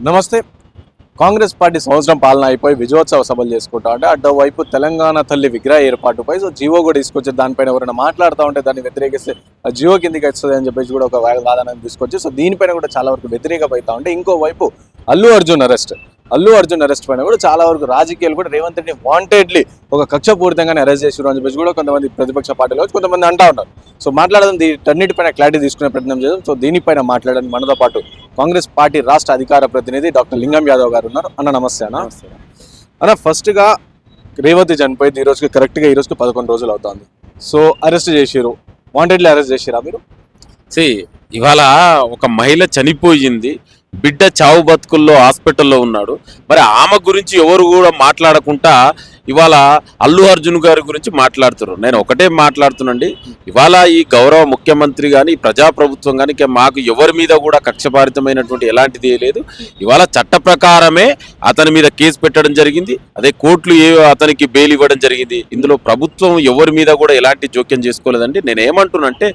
నమస్తే. కాంగ్రెస్ పార్టీ సంవత్సరం పాలన అయిపోయి విజయోత్సవ సభలు చేసుకుంటా ఉంటే అటు వైపు తెలంగాణ తల్లి విగ్రహ ఏర్పాటుపై సో జియో కూడా తీసుకొచ్చి దానిపైన ఎవరైనా మాట్లాడుతూ ఉంటే దాన్ని వ్యతిరేకిస్తే జియో కిందికి కిందకి వస్తుంది అని చెప్పేసి కూడా ఒక వా- తీసుకొచ్చి సో దీనిపైన కూడా చాలా వరకు వ్యతిరేకత ఉంటే ఇంకోవైపు అల్లు అర్జున్ అరెస్ట్. అల్లు అర్జున్ అరెస్ట్ పైన కూడా చాలా వరకు రాజకీయాలు కూడా రేవంత్ రెడ్డి వాంటెడ్లీ ఒక కక్షపూరితంగానే అరెస్ట్ చేసారు అని చెప్పేసి కూడా కొంతమంది ప్రతిపక్ష పార్టీలో వచ్చి కొంతమంది అంటా ఉన్నారు. సో మాట్లాడడం దీటన్నిటిపైన క్లారిటీ తీసుకునే ప్రయత్నం చేద్దాం. సో దీనిపైన మాట్లాడడానికి మనతో పాటు కాంగ్రెస్ పార్టీ రాష్ట్ర అధికార ప్రతినిధి డాక్టర్ లింగం యాదవ్ గారు ఉన్నారు. అన్న నమస్తే అన్న. అన్న. ఫస్ట్గా రేవతి చనిపోయింది ఈ రోజుకి కరెక్ట్గా ఈ రోజుకి పదకొండు రోజులు అవుతుంది. సో అరెస్ట్ చేసిరు వాంటెడ్లీ అరెస్ట్ చేసిరా మీరు? సి ఇవాళ ఒక మహిళ చనిపోయింది. బిడ్డ చావు బతుకుల్లో హాస్పిటల్లో ఉన్నాడు. మరి ఆమె గురించి ఎవరు కూడా మాట్లాడకుండా ఇవాళ అల్లు అర్జున్ గారి గురించి మాట్లాడుతున్నారు. నేను ఒకటే మాట్లాడుతున్నాండి ఇవాళ ఈ గౌరవ ముఖ్యమంత్రి కానీ ప్రజాప్రభుత్వం కానీ మాకు ఎవరి మీద కూడా కక్షపారితమైనటువంటి ఎలాంటిది లేదు. ఇవాళ చట్ట ప్రకారమే అతని మీద కేసు పెట్టడం జరిగింది. అదే కోర్టులు ఏ అతనికి బెయిల్ ఇవ్వడం జరిగింది. ఇందులో ప్రభుత్వం ఎవరి మీద కూడా ఎలాంటి జోక్యం చేసుకోలేదండి. నేను ఏమంటున్నంటే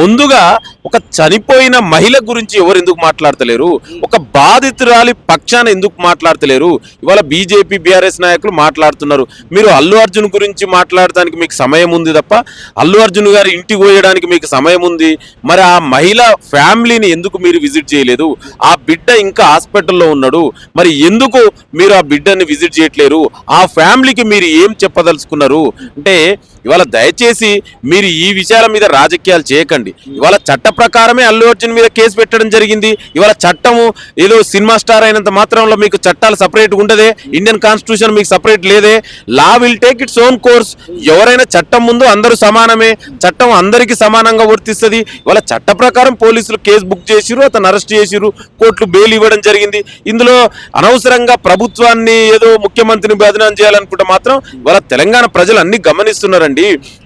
ముందుగా ఒక చనిపోయిన మహిళ గురించి ఎవరు ఎందుకు మాట్లాడతలేరు? ఒక బాధితురాలి పక్షాన ఎందుకు మాట్లాడతలేరు? ఇవాళ బీజేపీ బీఆర్ఎస్ నాయకులు మాట్లాడుతున్నారు. మీరు అల్లు అర్జున్ గురించి మాట్లాడడానికి మీకు సమయం ఉంది తప్ప అల్లు అర్జున్ గారి ఇంటికి పోయడానికి మీకు సమయం ఉంది. మరి ఆ మహిళ ఫ్యామిలీని ఎందుకు మీరు విజిట్ చేయలేదు? ఆ బిడ్డ ఇంకా హాస్పిటల్లో ఉన్నాడు. మరి ఎందుకు మీరు ఆ బిడ్డని విజిట్ చేయట్లేరు? ఆ ఫ్యామిలీకి మీరు ఏం చెప్పదలుచుకున్నారు? అంటే ఇవాళ దయచేసి మీరు ఈ విషయాల మీద రాజకీయాలు చేయకండి. ఇవాళ చట్ట ప్రకారమే అల్లు అర్జున్ మీద కేసు పెట్టడం జరిగింది. ఇవాళ చట్టము ఏదో సినిమా స్టార్ అయినంత మాత్రంలో మీకు చట్టాలు సపరేట్ ఉండదే. ఇండియన్ కాన్స్టిట్యూషన్ మీకు సపరేట్ లేదే. Law will take its own course. ఎవరైనా చట్టం ముందు అందరూ సమానమే. చట్టం అందరికీ సమానంగా వర్తిస్తుంది. ఇవాళ చట్ట ప్రకారం పోలీసులు కేసు బుక్ చేసిరు అతను అరెస్ట్ చేసిరు కోర్టులు బెయిల్ ఇవ్వడం జరిగింది. ఇందులో అనవసరంగా ప్రభుత్వాన్ని ఏదో ముఖ్యమంత్రిని బదనాం చేయాలనుకుంటే మాత్రం ఇవాళ తెలంగాణ ప్రజలు అన్ని గమనిస్తున్నారండి.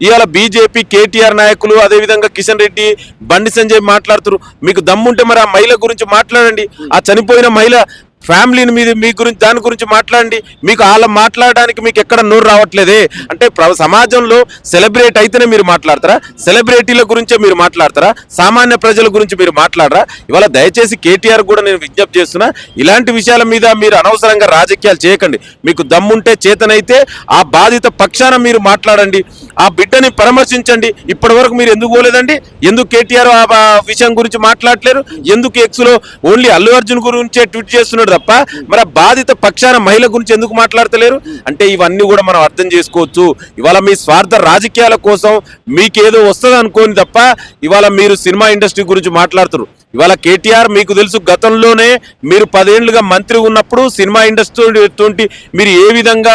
ఇవాళ బీజేపీ కేటీఆర్ నాయకులు అదేవిధంగా కిషన్ రెడ్డి బండి సంజయ్ మాట్లాడుతున్నారు మీకు దమ్ముంటే మరి ఆ మహిళ గురించి మాట్లాడండి. ఆ చనిపోయిన మహిళ ఫ్యామిలీని మీద మీ గురించి దాని గురించి మాట్లాడండి. మీకు వాళ్ళ మాట్లాడడానికి మీకు ఎక్కడ నోరు రావట్లేదే. అంటే ప్ర- సమాజంలో సెలబ్రేట్ అయితేనే మీరు మాట్లాడతారా? సెలబ్రిటీల గురించే మీరు మాట్లాడతారా? సామాన్య ప్రజల గురించి మీరు మాట్లాడరా? ఇవాళ దయచేసి కేటీఆర్ కూడా నేను విజ్ఞప్తి చేస్తున్నా ఇలాంటి విషయాల మీద మీరు అనవసరంగా రాజకీయాలు చేయకండి. మీకు దమ్ముంటే చేతనైతే ఆ బాధిత పక్షాన మీరు మాట్లాడండి. ఆ బిడ్డని పరామర్శించండి. ఇప్పటి వరకు మీరు ఎందుకు పోలేదండి? ఎందుకు కేటీఆర్ ఆ విషయం గురించి మాట్లాడలేరు ఎందుకు ఎక్స్లో ఓన్లీ అల్లు అర్జున్ గురించే ట్వీట్ చేస్తున్నాడు? తప్ప మరి బాధిత పక్షాన మహిళ గురించి ఎందుకు మాట్లాడతలేరు? అంటే ఇవన్నీ కూడా మనం అర్థం చేసుకోవచ్చు. ఇవాళ మీ స్వార్థ రాజకీయాల కోసం మీకేదో వస్తుంది అనుకోని తప్ప ఇవాళ మీరు సినిమా ఇండస్ట్రీ గురించి మాట్లాడుతున్నారు ఇవాళ కేటీఆర్ మీకు తెలుసు గతంలోనే మీరు పదేళ్ళుగా మంత్రి ఉన్నప్పుడు సినిమా ఇండస్ట్రీ మీరు ఏ విధంగా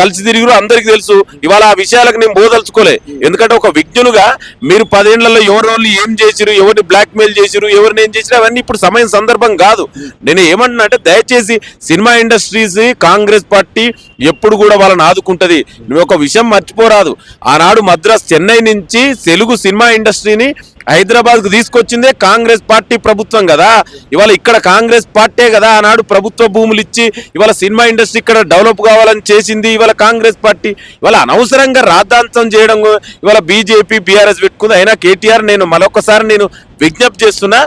కలిసి తిరిగిరో అందరికీ తెలుసు. ఇవాళ ఆ విషయాలకు నేను బోదలుచుకోలే. ఎందుకంటే ఒక విజ్ఞులుగా మీరు పదేళ్ళలో ఎవరెవరు ఏం చేసిరు ఎవరిని బ్లాక్మెయిల్ చేసిరు ఎవరిని ఏం చేసిరు అవన్నీ ఇప్పుడు సమయం సందర్భం కాదు. నేను ఏమంటున్నా అంటే దయచేసి సినిమా ఇండస్ట్రీస్ కాంగ్రెస్ పార్టీ ఎప్పుడు కూడా వాళ్ళని ఆదుకుంటది. నువ్వు ఒక విషయం మర్చిపోరాదు. ఆనాడు మద్రాస్ చెన్నై నుంచి తెలుగు సినిమా ఇండస్ట్రీని హైదరాబాద్కు తీసుకొచ్చిందే కాంగ్రెస్ పార్టీ ప్రభుత్వం కదా. ఇవాళ ఇక్కడ కాంగ్రెస్ పార్టీ కదా ఆనాడు ప్రభుత్వ భూములు ఇచ్చి ఇవాళ సినిమా ఇండస్ట్రీ ఇక్కడ డెవలప్ కావాలని చేసింది ఇవాళ కాంగ్రెస్ పార్టీ. ఇవాళ అనవసరంగా రాద్ధాంతం చేయడం ఇవాళ బీజేపీ బీఆర్ఎస్ పెట్టుకుంది. అయినా కేటీఆర్ నేను మరొకసారి నేను విజ్ఞప్తి చేస్తున్నా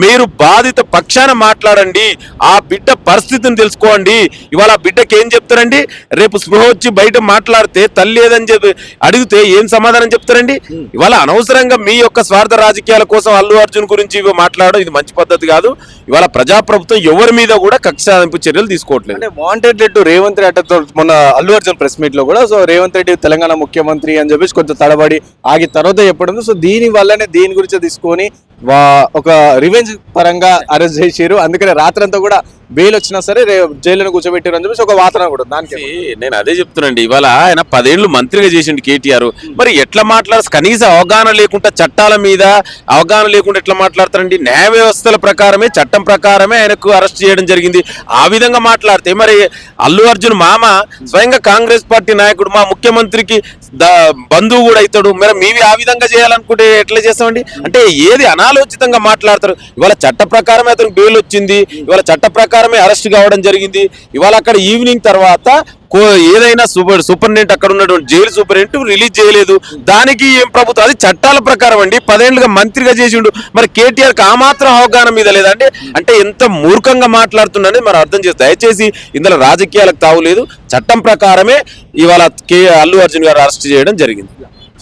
మీరు బాధిత పక్షాన మాట్లాడండి ఆ బిడ్డ పరిస్థితిని తెలుసుకోండి. ఇవాళ ఆ బిడ్డకి ఏం చెప్తారండి? రేపు స్పృహ వచ్చి బయట మాట్లాడితే తల్లి ఏదని చెప్పి అడిగితే ఏం సమాధానం చెప్తారండి? ఇవాళ అనవసరంగా మీ యొక్క స్వార్థ రాజకీయాల కోసం అల్లు అర్జున్ గురించి ఇవి మాట్లాడడం ఇది మంచి పద్ధతి కాదు. ఇవాళ ప్రజాప్రభుత్వం ఎవరి మీద కూడా కక్ష సాధింపు చర్యలు తీసుకోవట్లేదు. అంటే వాంటెడ్ లెట్ రేవంత్ రెడ్డి మొన్న అల్లు అర్జున్ ప్రెస్ మీట్లో కూడా సో రేవంత్ రెడ్డి తెలంగాణ ముఖ్యమంత్రి అని చెప్పేసి కొంచెం తడబడి ఆగి తర్వాత చెప్పడం. సో దీని వల్లనే దీని గురించి తీసుకొని ఒక రివెంజ్ పరంగా అరెస్ట్ చేసారు అందుకనే రాత్రంతా కూడా బెయిల్ వచ్చినా సరే జైల్లో కూర్చోబెట్టారు అని చెప్పేసి ఒక వాదన కూడా దానికి. నేను అదే చెప్తున్నాండి ఇవాళ ఆయన పదేళ్ళు మంత్రిగా చేసిండు కేటీఆర్. మరి ఎట్లా మాట్లాడ కనీస అవగాహన లేకుండా చట్టాల మీద అవగాహన లేకుండా ఎట్లా మాట్లాడతారండి? న్యాయ వ్యవస్థల ప్రకారమే చట్టం ప్రకారమే ఆయనకు అరెస్ట్ చేయడం జరిగింది. ఆ విధంగా మాట్లాడితే మరి అల్లు అర్జున్ మామ స్వయంగా కాంగ్రెస్ పార్టీ నాయకుడు మా ముఖ్యమంత్రికి బంధువు కూడా అవుతాడు మరి మీవి ఆ విధంగా చేయాలనుకుంటే ఎట్లా చేస్తామండి? అంటే ఏది అనాలోచితంగా మాట్లాడతారు? ఇవాళ చట్ట ప్రకారమే అతనికి బెయిల్ వచ్చింది. ఇవాళ చట్ట ప్రకారం ప్రకారమే అరెస్ట్ కావడం జరిగింది. ఇవాళ అక్కడ ఈవినింగ్ తర్వాత కో- ఏదైనా సూపర్ సూపరింటెండెంట్ అక్కడ ఉన్నటువంటి జైలు సూపరింటెండెంట్ రిలీజ్ చేయలేదు. దానికి ఏం ప్రభుత్వం అది చట్టాల ప్రకారం అండి. పదేళ్ళుగా మంత్రిగా చేసిండు. మరి కేటీఆర్కి ఆ మాత్రం అవగాహన మీద లేదంటే అంటే ఎంత మూర్ఖంగా మాట్లాడుతుండని మరి అర్థం చేస్తారు దయచేసి ఇందులో రాజకీయాలకు తావులేదు చట్టం ప్రకారమే ఇవాళ కే అల్లు అర్జున్ గారు అరెస్ట్ చేయడం జరిగింది.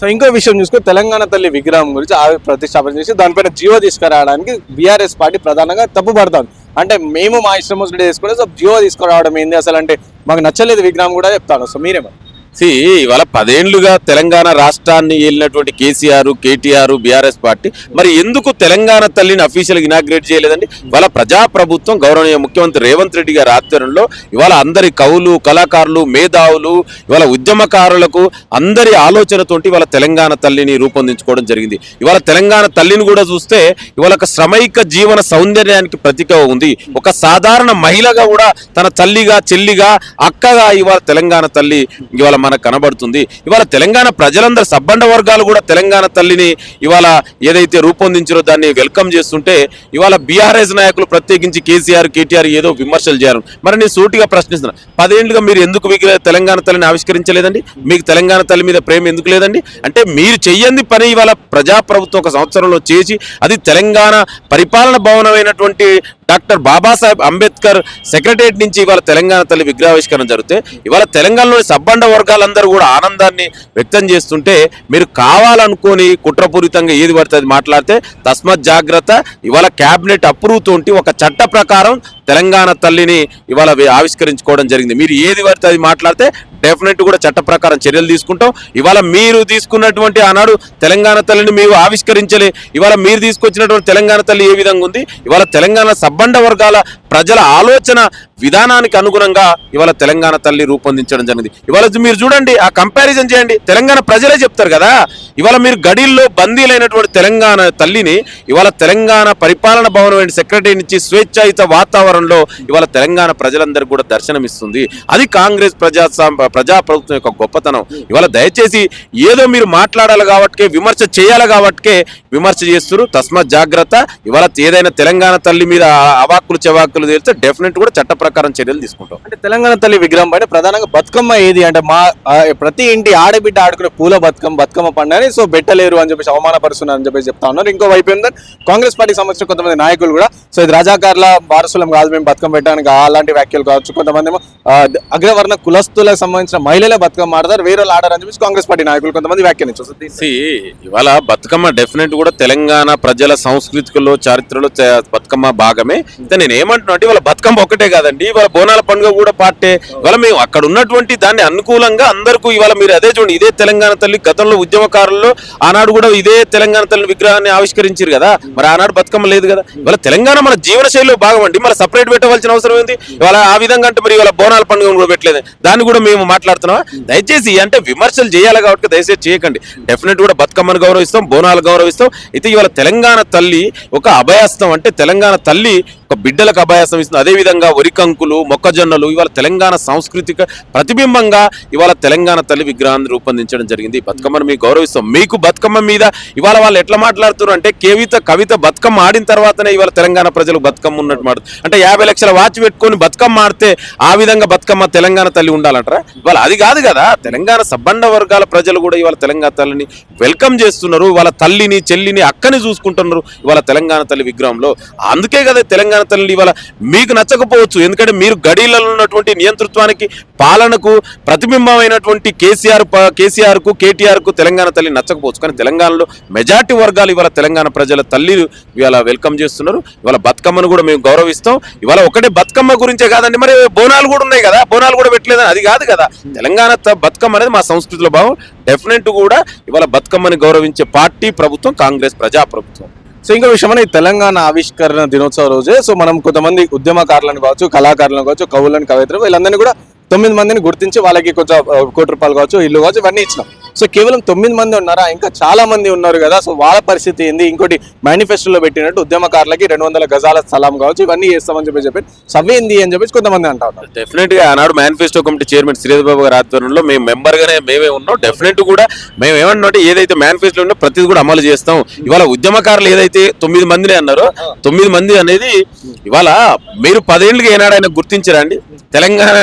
సో ఇంకో విషయం చూసుకో తెలంగాణ తల్లి విగ్రహం గురించి ఆవి ప్రతిష్టాపన చేసి దానిపైన జీవో తీసుకురావడానికి బీఆర్ఎస్ పార్టీ ప్రధానంగా తప్పుపడతాను అంటే మేము మా ఇష్టం వచ్చినట్టు చేసుకుంటే సో జియో తీసుకురావడం ఏంది అసలు అంటే మాకు నచ్చలేదు విగ్రహం కూడా చెప్తాను. సో మీరేమో సి ఇవాళ పదేండ్లుగా తెలంగాణ రాష్ట్రాన్ని ఏలినటువంటి కేసీఆర్ కేటీఆర్ బీఆర్ఎస్ పార్టీ మరి ఎందుకు తెలంగాణ తల్లిని అఫీషియల్ ఇనాగ్రేట్ చేయలేదండి? ఇవాళ ప్రజాప్రభుత్వం గౌరవనీయ ముఖ్యమంత్రి రేవంత్ రెడ్డి గారి ఆధ్వర్యంలో ఇవాళ అందరి కవులు కళాకారులు మేధావులు ఇవాళ ఉద్యమకారులకు అందరి ఆలోచనతోటి ఇవాళ తెలంగాణ తల్లిని రూపొందించుకోవడం జరిగింది. ఇవాళ తెలంగాణ తల్లిని కూడా చూస్తే ఇవాళ ఒక శ్రమైక జీవన సౌందర్యానికి ప్రతీక ఉంది. ఒక సాధారణ మహిళగా కూడా తన తల్లిగా చెల్లిగా అక్కగా ఇవాళ తెలంగాణ తల్లి ఇవాళ మనకు కనబడుతుంది. ఇవాళ తెలంగాణ ప్రజలందరూ సబ్బండ వర్గాలు కూడా తెలంగాణ తల్లిని ఇవాళ ఏదైతే రూపొందించారో దాన్ని వెల్కమ్ చేస్తుంటే ఇవాళ బీఆర్ఎస్ నాయకులు ప్రత్యేకించి కేసీఆర్ కేటీఆర్ ఏదో విమర్శలు చేయాలి మరి నేను సూటిగా ప్రశ్నిస్తున్నాను పదేండ్లుగా మీరు ఎందుకు విగ్రహ తెలంగాణ తల్లిని ఆవిష్కరించలేదండి? మీకు తెలంగాణ తల్లి మీద ప్రేమ ఎందుకు లేదండి? అంటే మీరు చెయ్యంది పని ఇవాళ ప్రజాప్రభుత్వం ఒక సంవత్సరంలో చేసి అది తెలంగాణ పరిపాలన భవనమైనటువంటి డాక్టర్ బాబాసాహెబ్ అంబేద్కర్ సెక్రటరియట్ నుంచి ఇవాళ తెలంగాణ తల్లి విగ్రహావిష్కరణ జరిగితే ఇవాళ తెలంగాణలోని సబ్బండ వర్గాలందరూ కూడా ఆనందాన్ని వ్యక్తం చేస్తుంటే మీరు కావాలనుకొని కుట్రపూరితంగా ఏది పడితే అది మాట్లాడితే తస్మత్ జాగ్రత్త ఇవాళ క్యాబినెట్ అప్రూవ్ తోటి ఒక చట్ట ప్రకారం తెలంగాణ తల్లిని ఇవాళ ఆవిష్కరించుకోవడం జరిగింది. మీరు ఏది పడితే అది మాట్లాడితే డెఫినెట్ కూడా చట్ట ప్రకారం చర్యలు తీసుకుంటాం. ఇవాళ మీరు తీసుకున్నటువంటి ఆనాడు తెలంగాణ తల్లిని మీరు ఆవిష్కరించలే. ఇవాళ మీరు తీసుకొచ్చినటువంటి తెలంగాణ తల్లి ఏ విధంగా ఉంది? ఇవాళ తెలంగాణ సబ్బండ వర్గాల ప్రజల ఆలోచన విధానానికి అనుగుణంగా ఇవాళ తెలంగాణ తల్లి రూపొందించడం జరిగింది. ఇవాళ మీరు చూడండి ఆ కంపారిజన్ చేయండి. తెలంగాణ ప్రజలే చెప్తారు కదా ఇవాళ మీరు గడిల్లో బందీలైనటువంటి తెలంగాణ తల్లిని ఇవాళ తెలంగాణ పరిపాలన భవనం సెక్రటరీ నుంచి స్వేచ్ఛాయుత వాతావరణంలో ఇవాళ తెలంగాణ ప్రజలందరికీ కూడా దర్శనమిస్తుంది అది కాంగ్రెస్ ప్రజా ప్రజాప్రభుత్వం యొక్క గొప్పతనం. ఇవాళ దయచేసి ఏదో మీరు మాట్లాడాలి కాబట్టి విమర్శ చేయాలి కాబట్టి విమర్శ చేస్తున్నారు. తస్మాత్ జాగ్రత్త. ఇవాళ ఏదైనా తెలంగాణ తల్లి మీద అవాక్కులు చెవాక్కులు తేలితే డెఫినెట్ కూడా చట్ట ప్రకారం చర్యలు తీసుకుంటాం. అంటే తెలంగాణ తల్లి విగ్రహం పైన ప్రధానంగా బతుకమ్మ ఏది అంటే మా ప్రతి ఇంటి ఆడబిడ్డ ఆడుకునే పూల బతుకమ్మ బతుకమ్మ పండుగని సో పెట్టలేరు అని చెప్పేసి అవమానపరుస్తున్నారు అని చెప్పేసి చెప్తా ఉన్నారు. ఇంకో వైపు ఏంటంటే కాంగ్రెస్ పార్టీకి సంబంధించిన కొంతమంది నాయకులు కూడా సో ఇది రజాకార్ల వారసులం కాదు మేము బతుకమ్మ పెట్టడానికి అలాంటి వ్యాఖ్యలు కావచ్చు. కొంతమంది ఏమో అగ్రవర్ణ కులస్తులకు సంబంధించిన మహిళలే బతుకమ్మ ఆడతారు వేరే వాళ్ళు ఆడారు అని చెప్పేసి కాంగ్రెస్ పార్టీ నాయకులు కొంతమంది See, ఇవాళ బతుకమ్మ డెఫినెట్ కూడా తెలంగాణ ప్రజల సంస్కృతిలో చారిత్రలో బతుకమ్మ భాగమే. నేను ఏమంటున్నా అంటే వాళ్ళ బతుకమ్మ ఒకటే కాదండి. ఇవాళ బోనాల పండుగ కూడా పాటే ఇవాళ మేము అక్కడ ఉన్నటువంటి దాన్ని అనుకూలంగా అందరికీ ఇవాళ మీరు అదే చూడండి. ఇదే తెలంగాణ తల్లి గతంలో ఉద్యమకారుల్లో ఆనాడు కూడా ఇదే తెలంగాణ తల్లి విగ్రహాన్ని ఆవిష్కరించారు కదా. మరి ఆనాడు బతుకమ్మ లేదు కదా. ఇవాళ తెలంగాణ మన జీవన శైలిలో భాగం అండి. మరి సపరేట్ పెట్టవలసిన అవసరం ఏంది? ఇవాళ ఆ విధంగా అంటే మరి ఇవాళ బోనాల పండుగ కూడా పెట్టలేదు. దాన్ని కూడా మేము మాట్లాడుతున్నాం దయచేసి అంటే విమర్శలు చేయాలి కాబట్టి దయచేసి చేయకండి. డెఫినెట్ కూడా బతుకమ్మను గౌరవిస్తాం బోనాలు గౌరవిస్తాం. అయితే ఇవాళ తెలంగాణ తల్లి ఒక అభయాస్తం అంటే తెలంగాణ తల్లి ఒక బిడ్డలకు అభయాసం ఇస్తుంది. అదే విధంగా వరికంకులు మొక్కజొన్నలు ఇవాళ తెలంగాణ సాంస్కృతిక ప్రతిబింబంగా ఇవాళ తెలంగాణ తల్లి విగ్రహాన్ని రూపొందించడం జరిగింది. బతుకమ్మను మీకు గౌరవిస్తాం. మీకు బతుకమ్మ మీద ఇవాళ వాళ్ళు ఎట్లా మాట్లాడుతున్నారు అంటే కేవిత కవిత బతుకమ్మ ఆడిన తర్వాతనే ఇవాళ తెలంగాణ ప్రజలు బతుకమ్మ ఉన్నట్టు మాట్లాడుతుంది అంటే యాభై లక్షల వాచ్ పెట్టుకొని బతుకమ్మ ఆడితే ఆ విధంగా బతుకమ్మ తెలంగాణ తల్లి ఉండాలంటారా? ఇవాళ అది కాదు కదా. తెలంగాణ సబ్బండ వర్గాల ప్రజలు కూడా ఇవాళ తెలంగాణ తల్లిని వెల్కమ్ చేస్తున్నారు. వాళ్ళ తల్లిని చెల్లిని అక్కని చూసుకుంటున్నారు ఇవాళ తెలంగాణ తల్లి విగ్రహంలో. అందుకే కదా తెలంగాణ తల్లి ఇవాళ మీకు నచ్చకపోవచ్చు. ఎందుకంటే మీరు గడీలలో ఉన్నటువంటి నియంతృత్వానికి పాలనకు ప్రతిబింబమైనటువంటి కేసీఆర్ కేసీఆర్కు కేటీఆర్కు తెలంగాణ తల్లి నచ్చకపోవచ్చు. కానీ తెలంగాణలో మెజార్టీ వర్గాలు ఇవాళ తెలంగాణ ప్రజల తల్లి ఇవాళ వెల్కమ్ చేస్తున్నారు. ఇవాళ బతుకమ్మను కూడా మేము గౌరవిస్తాం. ఇవాళ ఒకటే బతుకమ్మ గురించే కాదండి. మరి బోనాలు కూడా ఉన్నాయి కదా. బోనాలు కూడా పెట్టలేదని అది కాదు కదా. తెలంగాణ త- బతుకమ్మ అనేది మా సంస్కృతిలో భావం. డెఫినెట్ కూడా ఇవాళ బతుకమ్మని గౌరవించే పార్టీ ప్రభుత్వం కాంగ్రెస్ ప్రజా ప్రభుత్వం సో ఇంకో విషయం అనేది తెలంగాణ ఆవిష్కరణ దినోత్సవ రోజే సో మనం కొంతమంది ఉద్యమకారులను కావచ్చు కళాకారులను కావచ్చు కవులను కవిత్రులు వీళ్ళందరినీ కూడా తొమ్మిది మందిని గుర్తించి వాళ్ళకి కొంచెం కోటి రూపాయలు కావచ్చు ఇల్లు కావచ్చు ఇవన్నీ ఇచ్చినాం. సో కేవలం తొమ్మిది మంది ఉన్నారా? ఇంకా చాలా మంది ఉన్నారు కదా. సో వాళ్ళ పరిస్థితి ఏంది? ఇంకోటి మేనిఫెస్టోలో పెట్టినట్టు ఉద్యమకారులకి రెండు వందల గజాల స్థలం కావచ్చు ఇవన్నీ చేస్తామని చెప్పి చెప్పి సవ్వి ఏంది అని చెప్పేసి కొంతమంది అంటా ఉన్నారు. డెఫినెట్గా ఆనాడు manifesto committee chairman Sridhar Babu గారి ఆధ్వర్యంలో మేము మెంబర్ గానే మేమే ఉన్నాం. డెఫినెట్ కూడా మేము ఏమన్నా ఏదైతే మేనిఫెస్టో ఉందో ప్రతిది కూడా అమలు చేస్తాం. ఇవాళ ఉద్యమకారులు ఏదైతే తొమ్మిది మందిని అన్నారో తొమ్మిది మంది అనేది ఇవాళ మీరు పదేళ్ళకి ఏనాడు ఆయన అండి? తెలంగాణ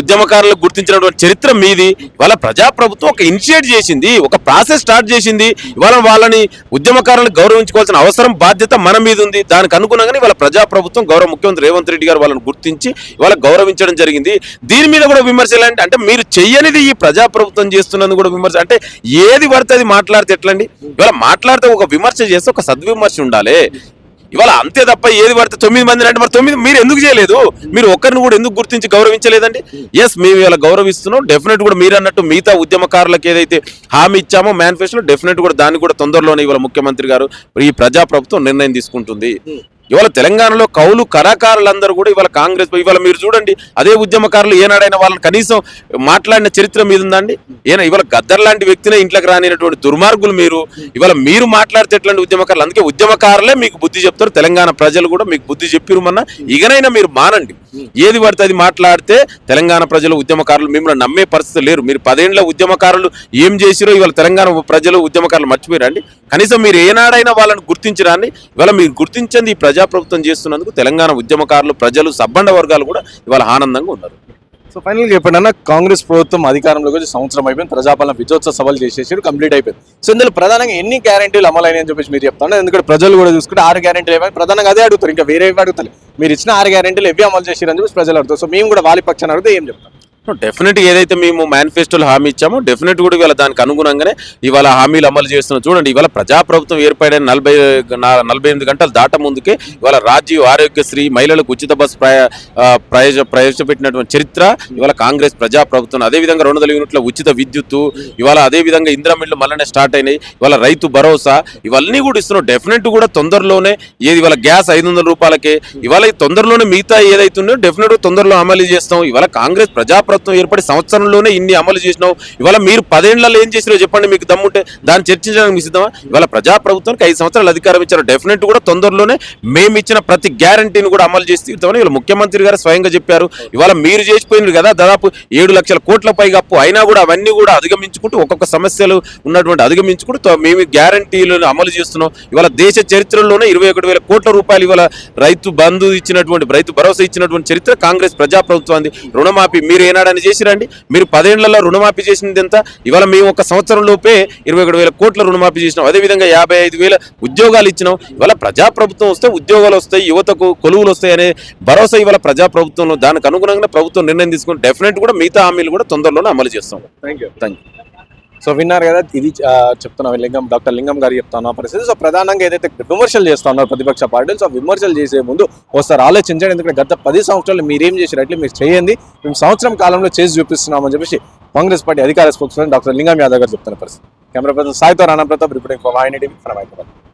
ఉద్యమకారులకు గుర్తించినటువంటి చరిత్ర మీది. ఇవాళ ప్రజాప్రభుత్వం ఒక ఇనిషియేట్ చేసింది ఒక ప్రాసెస్ స్టార్ట్ చేసింది. ఇవాళ వాళ్ళని ఉద్యమకారులను గౌరవించుకోవాల్సిన అవసరం బాధ్యత మన మీద ఉంది. దానికి అనుగుణంగానే ఇవాళ ప్రజాప్రభుత్వం గౌరవ ముఖ్యమంత్రి రేవంత్ రెడ్డి గారు వాళ్ళని గుర్తించి ఇవాళ గౌరవించడం జరిగింది. దీని మీద కూడా విమర్శలు అంటే అంటే మీరు చెయ్యనిది ఈ ప్రజాప్రభుత్వం చేస్తున్నందుకు కూడా విమర్శ అంటే ఏది పడితే అది మాట్లాడితే ఎట్లండి? ఇవాళ మాట్లాడితే ఒక విమర్శ చేస్తే ఒక సద్విమర్శ ఉండాలి. ఇవాళ అంతే తప్ప ఏది పడితే తొమ్మిది మంది అంటే మరి తొమ్మిది మీరు ఎందుకు చేయలేదు? మీరు ఒక్కరిని కూడా ఎందుకు గుర్తించి గౌరవించలేదండి? ఎస్ మేము ఇవాళ గౌరవిస్తున్నాం. డెఫినెట్ కూడా మీరు అన్నట్టు మిగతా ఉద్యమకారులకు ఏదైతే హామీ ఇచ్చామో మేనిఫెస్టోలో డెఫినెట్ కూడా దాన్ని కూడా తొందరలోనే ఇవాళ ముఖ్యమంత్రి గారు ఈ ప్రజా ప్రభుత్వం నిర్ణయం తీసుకుంటుంది. ఇవాళ తెలంగాణలో కౌలు కళాకారులందరూ కూడా ఇవాళ కాంగ్రెస్ ఇవాళ మీరు చూడండి అదే ఉద్యమకారులు ఏనాడైనా వాళ్ళని కనీసం మాట్లాడిన చరిత్ర మీద ఉందండి ఏనా ఇవాళ గద్దర్ లాంటి వ్యక్తినే ఇంట్లోకి రానినటువంటి దుర్మార్గులు మీరు ఇవాళ మీరు మాట్లాడితే ఎట్లాంటి ఉద్యమకారులు? అందుకే ఉద్యమకారులే మీకు బుద్ధి చెప్తారు తెలంగాణ ప్రజలు కూడా మీకు బుద్ధి చెప్పిరు మొన్న ఇకనైనా మీరు మానండి ఏది పడితే అది మాట్లాడితే తెలంగాణ ప్రజలు ఉద్యమకారులు మిమ్మల్ని నమ్మే పరిస్థితి లేరు. మీరు పదేండ్ల ఉద్యమకారులు ఏం చేసిరో ఇవాళ తెలంగాణ ప్రజలు ఉద్యమకారులు మర్చిపోయారండి. కనీసం మీరు ఏనాడైనా వాళ్ళని గుర్తించరాని ఇవాళ మీరు గుర్తించండి ఈ ప్రజాప్రభుత్వం చేస్తున్నందుకు తెలంగాణ ఉద్యమకారులు ప్రజలు సబ్బండ వర్గాలు కూడా ఇవాళ ఆనందంగా ఉన్నారు. సో ఫైనల్ ఎప్పుడన్నా కాంగ్రెస్ ప్రభుత్వం అధికారంలోకి వచ్చి సంవత్సరం అయిపోయింది ప్రజాపాలన విజయోత్సవ సభలు చేసేసారు కంప్లీట్ అయిపోయింది. సో ఇందులో ప్రధానంగా ఎన్ని గ్యారెంటీలు అమలైనాయని చెప్పేసి మీరు చెప్తాను. ఎందుకంటే ప్రజలు కూడా చూసుకుంటే ఆరు గ్యారంటీలు ఏమైనా ప్రధానంగా అదే అడుగుతారు ఇంకా వేరే అడుగుతారు మీరు ఇచ్చిన ఆరు గ్యారెంటీలు ఎవి అమలు చేశారని చెప్పేసి ప్రజలు అడుగుతారు. సో మేము కూడా వాళ్ళ పక్షాన్ని అడిగితే ఏం చెప్తాం? డెఫినెట్ ఏదైతే మేము మేనిఫెస్టోలో హామీ ఇచ్చామో డెఫినెట్ కూడా ఇవాళ దానికి అనుగుణంగానే ఇవాళ హామీలు అమలు చేస్తున్నాం. చూడండి ఇవాళ ప్రజాప్రభుత్వం ఏర్పడిన నలభై నలభై ఎనిమిది గంటలు దాట ముందుకే ఇవాళ రాజీవ్ ఆరోగ్యశ్రీ మహిళలకు ఉచిత బస్సు ప్రయోజ ప్రవేశపెట్టినటువంటి చరిత్ర ఇవాళ కాంగ్రెస్ ప్రజాప్రభుత్వం అదేవిధంగా రెండు వందల యూనిట్ల ఉచిత విద్యుత్తు ఇవాళ అదేవిధంగా ఇంద్రమిళ్ళు మళ్ళనే మళ్ళీ స్టార్ట్ అయినాయి. ఇవాళ రైతు భరోసా ఇవన్నీ కూడా ఇస్తున్నాం. డెఫినెట్ కూడా తొందరలోనే ఏది ఇవాళ గ్యాస్ ఐదు వందల రూపాయలకే ఇవాళ తొందరలోనే మిగతా ఏదైతే ఉందో డెఫినెట్ తొందరలో అమలు చేస్తాం. ఇవాళ కాంగ్రెస్ ప్రజాప్రభుత్వం ప్రభుత్వం ఏర్పడి సంవత్సరంలోనే ఇన్ని అమలు చేసినావు. ఇవాళ మీరు పదేళ్ళలో ఏం చేసినారో చెప్పండి మీకు దమ్ముంటే దాన్ని చర్చించడానికి మీ సిద్ధమా? ఇవాళ ప్రజాప్రభుత్వానికి ఐదు సంవత్సరాలు అధికారం ఇచ్చారు. డెఫినెట్ కూడా తొందరలోనే మేము ఇచ్చిన ప్రతి గ్యారంటీని కూడా అమలు చేసి తీరుతామని ఇవాళ ముఖ్యమంత్రి గారు స్వయంగా చెప్పారు. ఇవాళ మీరు చేసిపోయినారు కదా దాదాపు ఏడు లక్షల కోట్ల పైగా అప్పు. అయినా కూడా అవన్నీ కూడా అధిగమించుకుంటూ ఒక్కొక్క సమస్యలు ఉన్నటువంటి అధిగమించుకుంటూ మేము గ్యారంటీలను అమలు చేస్తున్నాం. ఇవాళ దేశ చరిత్రలోనే ఇరవై ఒకటి వేల కోట్ల రూపాయలు ఇవాళ రైతు బంధు ఇచ్చినటువంటి రైతు భరోసా ఇచ్చినటువంటి చరిత్ర కాంగ్రెస్ ప్రజాప్రభుత్వాన్ని రుణమాఫీ మీరు ఏనాడని చేసిరండి. మీరు పదేళ్ళలో రుణమాఫీ చేసింది ఎంత? ఇవాళ మేము ఒక సంవత్సరం లోపే ఇరవై ఒకటి వేల కోట్ల రుణమాఫీ చేసినాం. అదేవిధంగా యాభై ఐదు వేల ఉద్యోగాలు ఇచ్చినాం. ఇవాళ ప్రజాప్రభుత్వం వస్తే ఉద్యోగాలు వస్తాయి యువతకు కొలువులు వస్తాయి అనే భరోసా ఇవాళ ప్రజాప్రభుత్వంలో. దానికి అనుగుణంగా ప్రభుత్వం నిర్ణయం తీసుకుని డెఫినెట్ కూడా మిగతా హామీలు కూడా తొందరలోనే అమలు చేస్తాం. థ్యాంక్ యూ థ్యాంక్ సో విన్నారు కదా ఇది ఆ, చెప్తున్నా లింగం డాక్టర్ లింగం గారు చెప్తాను ఆ పరిస్థితి. సో ప్రధానంగా ఏదైతే విమర్శలు చేస్తున్నారు ప్రతిపక్ష పార్టీలు సో విమర్శలు చేసే ముందు ఒకసారి ఆలోచించండి. ఎందుకంటే గత పది సంవత్సరాలు మీరేం చేసినట్లు మీరు చేయండి. మేము సంవత్సరం కాలంలో చేసి చూపిస్తున్నామని చెప్పేసి కాంగ్రెస్ పార్టీ అధికార స్పోక్స్ డాక్టర్ లింగం యాదవ్ గారు చెప్తున్న పరిస్థితి. Camera person సాయితో Rana Pratap reporting for INT from Hyderabad.